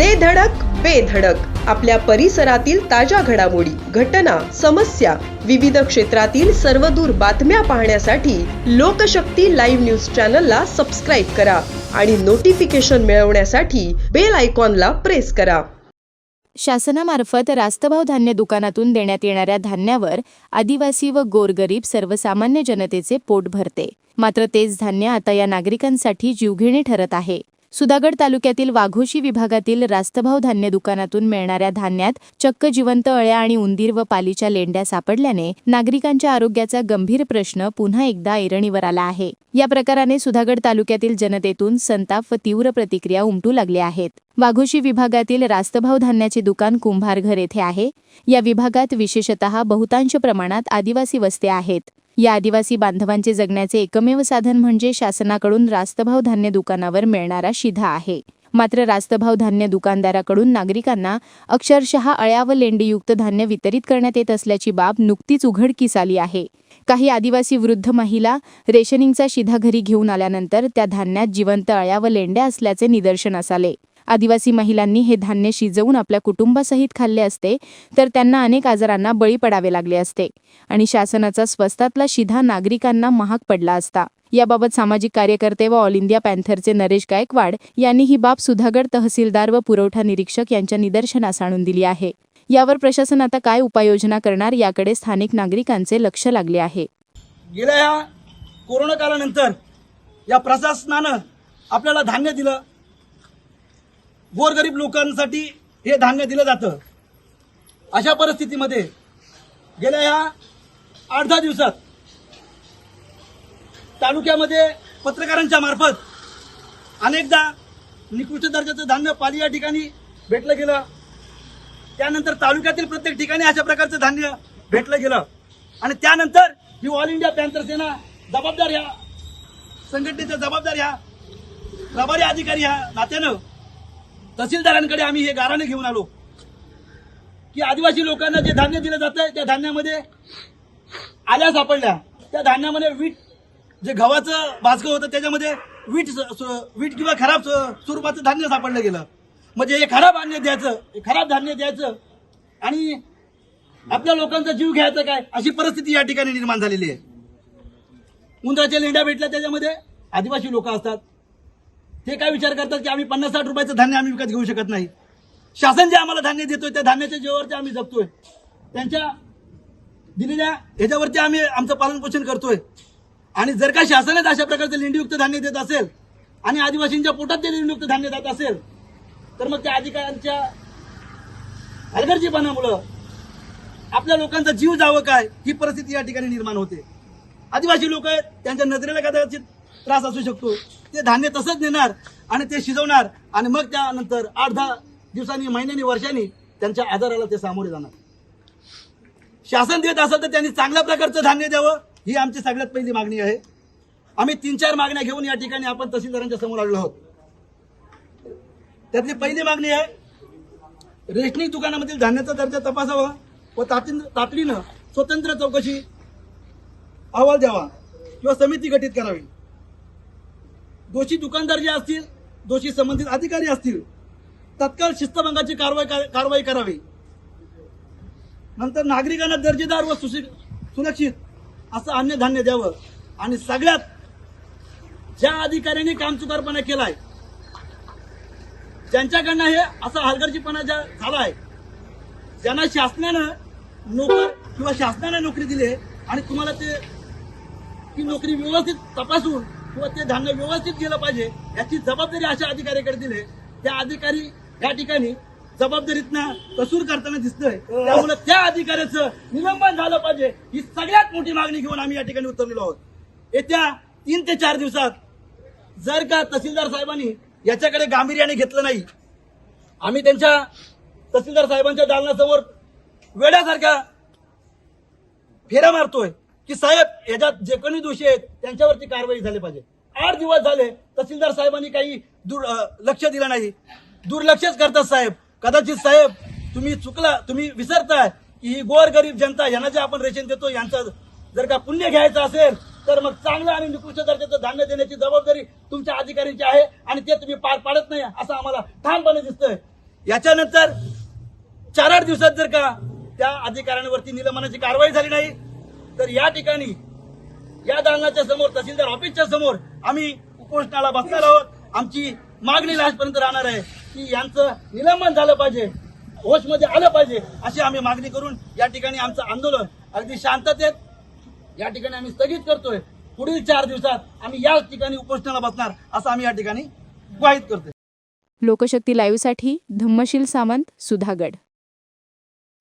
दे धडक बेधडक आपल्या परिसरातील ताज्या घडामोडी घटना समस्या विविध क्षेत्रातील सर्वदूर बातम्या पाहण्यासाठी लोकशक्ती लाईव्ह न्यूज चॅनलला सबस्क्राईब करा आणि नोटिफिकेशन मिळवण्यासाठी बेल आयकॉनला प्रेस करा. शासनामार्फत रास्तभाव धान्य दुकानातून देण्यात येणाऱ्या धान्यावर आदिवासी व गोरगरीब सर्वसामान्य जनतेचे पोट भरते. मात्र तेच धान्य आता या नागरिकांसाठी जीवघेणे ठरत आहे. सुधागड तालुक्यातील वाघोशी विभागातील रास्तभाव धान्य दुकानातून मिळणाऱ्या धान्यात चक्क जिवंत अळ्या आणि उंदीर व पालीच्या लेंड्या सापडल्याने नागरिकांच्या आरोग्याचा गंभीर प्रश्न पुन्हा एकदा ऐरणीवर आला आहे. या प्रकाराने सुधागड तालुक्यातील जनतेतून संताप व तीव्र प्रतिक्रिया उमटू लागल्या आहेत. वाघोशी विभागातील रास्तभाव धान्याचे दुकान कुंभारघर येथे आहे. या विभागात विशेषतः बहुतांश प्रमाणात आदिवासी वस्त्या आहेत. या आदिवासी बांधवांचे जगण्याचे एकमेव साधन म्हणजे शासनाकडून रास्तभाव धान्य दुकानावर मिळणारा शिधा आहे. मात्र रास्तभाव धान्य दुकानदाराकडून नागरिकांना अक्षरशः अळ्या व लेंडीयुक्त धान्य वितरित करण्यात येत असल्याची बाब नुकतीच उघडकीस आली आहे. काही आदिवासी वृद्ध महिला रेशनिंगचा शिधा घरी घेऊन आल्यानंतर त्या धान्यात जिवंत अळ्या व लेंड्या असल्याचे निदर्शनास आले. आदिवासी महिलांनी हे धान्य शिजवून आपल्या कुटुंबासहित खाल्ले असते तर त्यांना अनेक आजारांना बळी पडावे लागले असते आणि शासनाचा स्वस्तातला शिधा नागरिकांना महाग पडला असता. याबाबत सामाजिक कार्यकर्ते व ऑल इंडिया पॅन्थरचे नरेश गायकवाड यांनी ही बाब सुधागड तहसीलदार व पुरवठा निरीक्षक यांच्या निदर्शनास आणून दिली आहे. यावर प्रशासन आता काय उपाययोजना करणार याकडे स्थानिक नागरिकांचे लक्ष लागले आहे. गेल्या या कोरोना काळानंतर या प्रशासनानं आपल्याला धान्य दिलं गोरगरीब लोकांसाठी हे धान्य दिलं जातं. अशा परिस्थितीमध्ये गेल्या ह्या आठ दहा दिवसात तालुक्यामध्ये पत्रकारांच्या मार्फत अनेकदा निकृष्ट दर्जाचं धान्य पाली या ठिकाणी भेटलं गेलं. त्यानंतर तालुक्यातील प्रत्येक ठिकाणी अशा प्रकारचं धान्य भेटलं गेलं. आणि त्यानंतर ही ऑल इंडिया पॅन्थर सेना जबाबदार ह्या संघटनेचा जबाबदार ह्या प्रभारी अधिकारी ह्या नात्यानं तहसीलदारांकडे आम्ही हे गाराने घेऊन आलो. की आदिवासी लोकांना जे धान्य दिलं जातंय त्या धान्यामध्ये आल्या सापडल्या. त्या धान्यामध्ये वीट जे गव्हाचं भाजकं होतं त्याच्यामध्ये वीट वीट किंवा खराब स्वरूपाचं धान्य सापडलं गेलं. म्हणजे हे खराब धान्य द्यायचं हे खराब धान्य द्यायचं आणि आपल्या लोकांचा जीव घ्यायचा काय अशी परिस्थिती या ठिकाणी निर्माण झालेली आहे. उंदराच्या लेंड्या भेटल्या त्याच्यामध्ये आदिवासी लोक असतात. ते काय विचार करतात की आम्ही पन्नास साठ रुपयाचं धान्य आम्ही विकत घेऊ शकत नाही? शासन जे आम्हाला धान्य देतोय त्या धान्याच्या जेवरती आम्ही जगतोय त्यांच्या दिलेल्या ह्याच्यावरती आम्ही आमचं पालनपोषण करतोय. आणि जर का शासनच अशा प्रकारचं लेंडीयुक्त धान्य देत असेल आणि आदिवासींच्या पोटात ते लेंडीयुक्त धान्य जात असेल तर मग त्या अधिकाऱ्यांच्या हलगर्जीपणामुळं आपल्या लोकांचा जीव जावं काय? ही परिस्थिती या ठिकाणी निर्माण होते. आदिवासी लोक आहेत त्यांच्या नजरेला कदाचित त्रास असू शकतो. ते धान्य तसंच नेणार आणि ते शिजवणार आणि मग त्यानंतर आठ दहा दिवसांनी महिन्यांनी वर्षांनी त्यांच्या आजाराला ते सामोरे जाणार. शासन देत असेल तर त्यांनी चांगल्या प्रकारचं धान्य द्यावं ही आमची सगळ्यात पहिली मागणी आहे. आम्ही तीन चार मागण्या घेऊन या ठिकाणी आपण तहसीलदारांच्या समोर आलेलो आहोत. त्यातली पहिली मागणी आहे रेशनिंग दुकानामधील धान्याचा दर्जा तपासावा व तातडीनं तातडीनं स्वतंत्र चौकशी अहवाल द्यावा किंवा समिती गठीत करावी. दोषी दुकानदार जे असतील दोषी संबंधित अधिकारी असतील तत्काळ शिस्तभंगाची कारवाई कारवाई करावी. नंतर नागरिकांना दर्जेदार व सुशी सुरक्षित असं अन्नधान्य द्यावं. आणि सगळ्यात ज्या अधिकाऱ्यांनी कामचुकारपणा केलाय ज्यांच्याकडनं हे असा हलगर्जीपणा ज्या झालाय ज्यांना शासनानं नोकर किंवा शासनाने नोकरी दिली आणि तुम्हाला ते ती नोकरी व्यवस्थित तपासून किंवा ते धान्य व्यवस्थित गेलं पाहिजे याची जबाबदारी अशा अधिकाऱ्याकडे दिली त्या अधिकारी या ठिकाणी जबाबदारीतनं कसूर करताना दिसतोय. त्यामुळे त्या अधिकाऱ्याचं निलंबन झालं पाहिजे. ही सगळ्यात मोठी मागणी घेऊन आम्ही या ठिकाणी उतरलेलो आहोत. येत्या तीन ते चार दिवसात जर का तहसीलदार साहेबांनी याच्याकडे गांभीर्याने घेतलं नाही आम्ही त्यांच्या तहसीलदार साहेबांच्या दालनासमोर वेड्यासारख्या फेऱ्या मारतोय. की साहेब याच्यात जे कोणी दोषी आहेत त्यांच्यावरती कारवाई झाली पाहिजे. आठ दिवस झाले तहसीलदार साहेबांनी काही दुर् लक्ष दिलं नाही. दुर्लक्षच करतात साहेब. कदाचित साहेब तुम्ही चुकला तुम्ही विसरताय. की ही गोरगरीब जनता यांना जे आपण रेशन देतो यांचं जर का पुण्य घ्यायचं असेल तर मग चांगलं आणि निकृष्ट दर्जाचं धान्य देण्याची जबाबदारी तुमच्या अधिकाऱ्यांची आहे आणि ते तुम्ही पार पाडत नाही असं आम्हाला ठामपणे दिसतंय. याच्यानंतर चार आठ दिवसात जर का त्या अधिकाऱ्यांवरती निलंबनाची कारवाई झाली नाही तर या ठिकाणी या दालनाच्या समोर तहसीलदार ऑफिसच्या समोर आम्ही उपोषणाला बसणार आहोत. आमची मागणी लास्टपर्यंत राहणार आहे की यांचं निलंबन झालं पाहिजे होशमध्ये आलं पाहिजे अशी आम्ही मागणी करून या ठिकाणी आमचं आंदोलन अगदी शांततेत या ठिकाणी आम्ही स्थगित करतोय. पुढील चार दिवसात आम्ही याच ठिकाणी उपोषणाला बसणार असं आम्ही या ठिकाणी ग्वाहित करतोय. लोकशक्ती लाईव्हसाठी धम्मशील सामंत सुधागड.